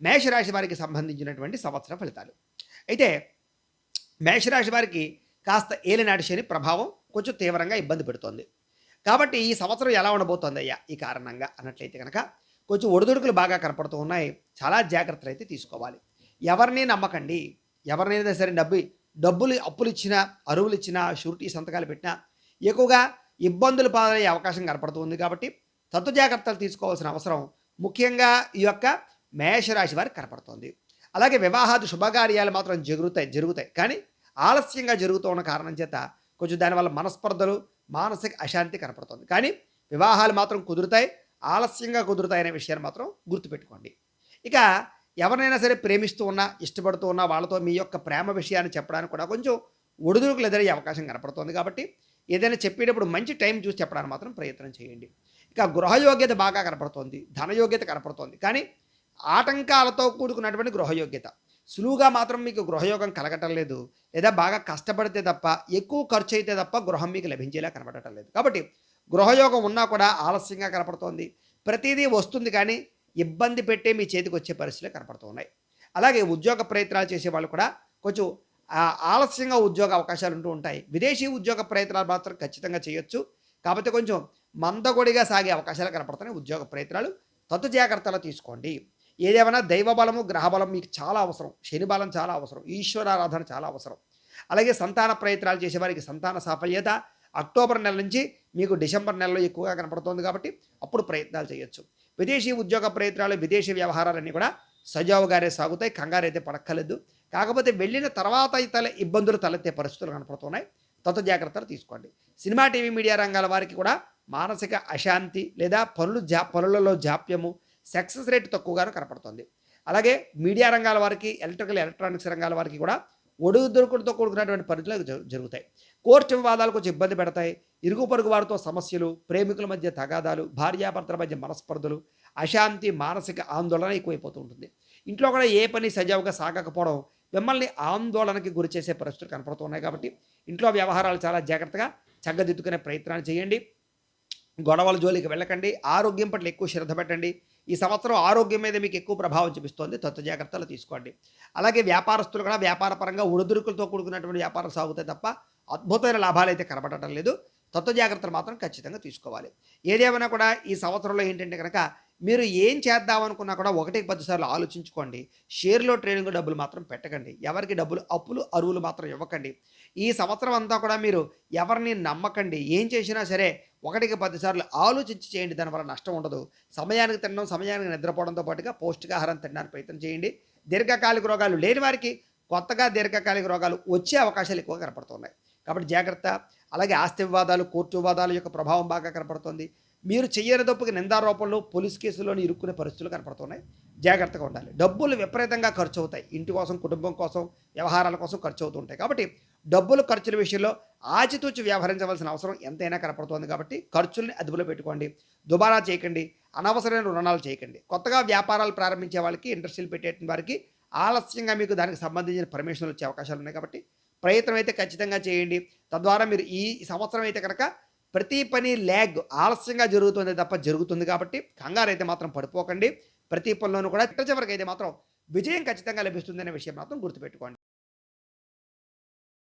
మేషరాశి వారికి సంబంధించినటువంటి సంవత్సర ఫలితాలు. అయితే మేషరాశి వారికి కాస్త ఏలినాటి శని ప్రభావం కొంచెం తీవ్రంగా ఇబ్బంది పెడుతోంది. కాబట్టి ఈ సంవత్సరం ఎలా ఉండబోతోంది అయ్యా ఈ కారణంగా అన్నట్లయితే కనుక కొంచెం ఒడిదుడుకులు బాగా కనపడుతూ ఉన్నాయి. చాలా జాగ్రత్తలు అయితే తీసుకోవాలి. ఎవరిని నమ్మకండి. ఎవరినైనా సరే డబ్బు డబ్బులు అప్పులు ఇచ్చినా అరువులు ఇచ్చినా షూరిటీ సంతకాలు పెట్టినా ఎక్కువగా ఇబ్బందులు పాలయ్యే అవకాశం కనపడుతుంది కాబట్టి తత్తు జాగ్రత్తలు తీసుకోవాల్సిన అవసరం ముఖ్యంగా ఈ యొక్క మేషరాశి వారికి కనపడుతోంది. అలాగే వివాహాది శుభకార్యాలు మాత్రం జరుగుతాయి జరుగుతాయి. కానీ ఆలస్యంగా జరుగుతూ ఉన్న కారణం చేత కొంచెం దానివల్ల మనస్పర్ధలు మానసిక అశాంతి కనపడుతుంది. కానీ వివాహాలు మాత్రం కుదురుతాయి ఆలస్యంగా కుదురుతాయి అనే విషయాన్ని మాత్రం గుర్తుపెట్టుకోండి. ఇక ఎవరినైనా సరే ప్రేమిస్తూ ఉన్నా ఇష్టపడుతూ ఉన్నా వాళ్ళతో మీ యొక్క ప్రేమ విషయాన్ని చెప్పడానికి కూడా కొంచెం ఒడిదుడుకులు ఎదురయ్యే అవకాశం కనపడుతుంది కాబట్టి ఏదైనా చెప్పేటప్పుడు మంచి టైం చూసి చెప్పడానికి మాత్రం ప్రయత్నం చేయండి. ఇక గృహయోగ్యత బాగా కనపడుతోంది ధనయోగ్యత కనపడుతోంది. కానీ ఆటంకాలతో కూడుకున్నటువంటి గృహయోగ్యత. సులువుగా మాత్రం మీకు గృహయోగం కలగటం లేదు. లేదా బాగా కష్టపడితే తప్ప ఎక్కువ ఖర్చు అయితే తప్ప గృహం మీకు లభించేలా కనపడటం లేదు. కాబట్టి గృహయోగం ఉన్నా కూడా ఆలస్యంగా కనపడుతోంది. ప్రతిదీ వస్తుంది కానీ ఇబ్బంది పెట్టే మీ చేతికి వచ్చే పరిస్థితులు కనపడుతూ ఉన్నాయి. అలాగే ఉద్యోగ ప్రయత్నాలు చేసే వాళ్ళు కూడా కొంచెం ఆలస్యంగా ఉద్యోగ అవకాశాలు ఉంటూ ఉంటాయి. విదేశీ ఉద్యోగ ప్రయత్నాలు మాత్రం ఖచ్చితంగా చేయొచ్చు. కాకపోతే కొంచెం మందగొడిగా సాగే అవకాశాలు కనపడుతున్నాయి. ఉద్యోగ ప్రయత్నాలు తత్తు జాగ్రత్తలు తీసుకోండి. ఏదేమైనా దైవబలము గ్రహబలం గ్రహ బలం మీకు చాలా అవసరం. శని బలం చాలా అవసరం. ఈశ్వరారాధన చాలా అవసరం. అలాగే సంతాన ప్రయత్నాలు చేసేవారికి సంతాన సాఫల్యత. అక్టోబర్ నెల నుంచి మీకు డిసెంబర్ నెలలో ఎక్కువగా కనపడుతోంది కాబట్టి అప్పుడు ప్రయత్నాలు చేయొచ్చు. విదేశీ ఉద్యోగ ప్రయత్నాలు విదేశీ వ్యవహారాలన్నీ కూడా సజావుగానే సాగుతాయి. కంగారు అయితే పడక్కలేదు కాకపోతే వెళ్ళిన తర్వాత తల ఇబ్బందులు తలెత్తే పరిస్థితులు కనపడుతున్నాయి. తత్వ జాగ్రత్తలు తీసుకోండి. సినిమా టీవీ మీడియా రంగాల వారికి కూడా మానసిక అశాంతి లేదా పనులు జా పనులలో జాప్యము సక్సెస్ రేట్ తక్కువగాను కనపడుతుంది. అలాగే మీడియా రంగాల వారికి ఎలక్ట్రికల్ ఎలక్ట్రానిక్స్ రంగాల వారికి కూడా ఒడుదుడుకులతో కూడుకున్నటువంటి పరిస్థితులు జరుగుతాయి. కోర్టు వివాదాలు కొంచెం ఇబ్బంది పెడతాయి. ఇరుగు పొరుగు వారితో సమస్యలు ప్రేమికుల మధ్య తగాదాలు భార్యాభర్తల మధ్య మనస్పర్ధలు అశాంతి మానసిక ఆందోళన ఎక్కువైపోతూ ఉంటుంది. ఇంట్లో కూడా ఏ పని సజావుగా సాగకపోవడం మిమ్మల్ని ఆందోళనకి గురి చేసే పరిస్థితులు కనపడుతున్నాయి కాబట్టి ఇంట్లో వ్యవహారాలు చాలా జాగ్రత్తగా చక్కదిద్దుకునే ప్రయత్నాలు చేయండి. గొడవల జోలికి వెళ్ళకండి. ఆరోగ్యం పట్ల ఎక్కువ శ్రద్ధ పెట్టండి. ఈ సంవత్సరం ఆరోగ్యం మీద మీకు ఎక్కువ ప్రభావం చూపిస్తోంది. తత్వ జాగ్రత్తలు తీసుకోండి. అలాగే వ్యాపారస్తులు కూడా వ్యాపార పరంగా ఒడిదుడుకులతో కూడుకున్నటువంటి వ్యాపారం సాగుతాయి తప్ప అద్భుతమైన లాభాలు అయితే కనబడటం లేదు. తత్వ జాగ్రత్తలు మాత్రం ఖచ్చితంగా తీసుకోవాలి. ఏదేమైనా కూడా ఈ సంవత్సరంలో ఏంటంటే కనుక మీరు ఏం చేద్దామనుకున్నా కూడా ఒకటికి పదిసార్లు ఆలోచించుకోండి. షేర్లో ట్రేడింగ్ డబ్బులు మాత్రం పెట్టకండి. ఎవరికి డబ్బులు అప్పులు అరువులు మాత్రం ఇవ్వకండి. ఈ సంవత్సరం అంతా కూడా మీరు ఎవరిని నమ్మకండి. ఏం చేసినా సరే ఒకటికి పదిసార్లు ఆలోచించి చేయండి దానివల్ల నష్టం ఉండదు. సమయానికి తినడం సమయానికి నిద్రపోవడంతో పాటుగా పౌష్టికాహారం తినడానికి ప్రయత్నం చేయండి. దీర్ఘకాలిక రోగాలు లేని వారికి కొత్తగా దీర్ఘకాలిక రోగాలు వచ్చే అవకాశాలు ఎక్కువ కనపడుతున్నాయి. కాబట్టి జాగ్రత్త. అలాగే ఆస్తి వివాదాలు కోర్టు వివాదాల యొక్క ప్రభావం బాగా కనపడుతుంది. మీరు చెయ్యని తప్పుకి నిందారోపణలు పోలీస్ కేసులోని ఇరుక్కునే పరిస్థితులు కనపడుతున్నాయి. జాగ్రత్తగా ఉండాలి. డబ్బులు విపరీతంగా ఖర్చు అవుతాయి ఇంటి కోసం కుటుంబం కోసం వ్యవహారాల కోసం ఖర్చు అవుతుంటాయి కాబట్టి డబ్బులు ఖర్చుల విషయంలో ఆచితూచి వ్యవహరించవలసిన అవసరం ఎంతైనా కనపడుతోంది కాబట్టి ఖర్చుల్ని అదుపులో పెట్టుకోండి. దుబారా చేయకండి. అనవసరమైన రుణాలు చేయకండి. కొత్తగా వ్యాపారాలు ప్రారంభించే వాళ్ళకి ఇండస్ట్రీలు పెట్టే వారికి ఆలస్యంగా మీకు దానికి సంబంధించిన పర్మిషన్లు వచ్చే అవకాశాలు ఉన్నాయి కాబట్టి ప్రయత్నం అయితే ఖచ్చితంగా చేయండి. తద్వారా మీరు ఈ సంవత్సరం అయితే కనుక ప్రతి పని ల్యాగ్ ఆలస్యంగా జరుగుతుంది తప్ప జరుగుతుంది కాబట్టి కంగారు అయితే మాత్రం పడిపోకండి. ప్రతి పనిలోనూ కూడా చిట్ట చివరికి అయితే మాత్రం విజయం ఖచ్చితంగా లభిస్తుందనే విషయం మాత్రం గుర్తుపెట్టుకోండి.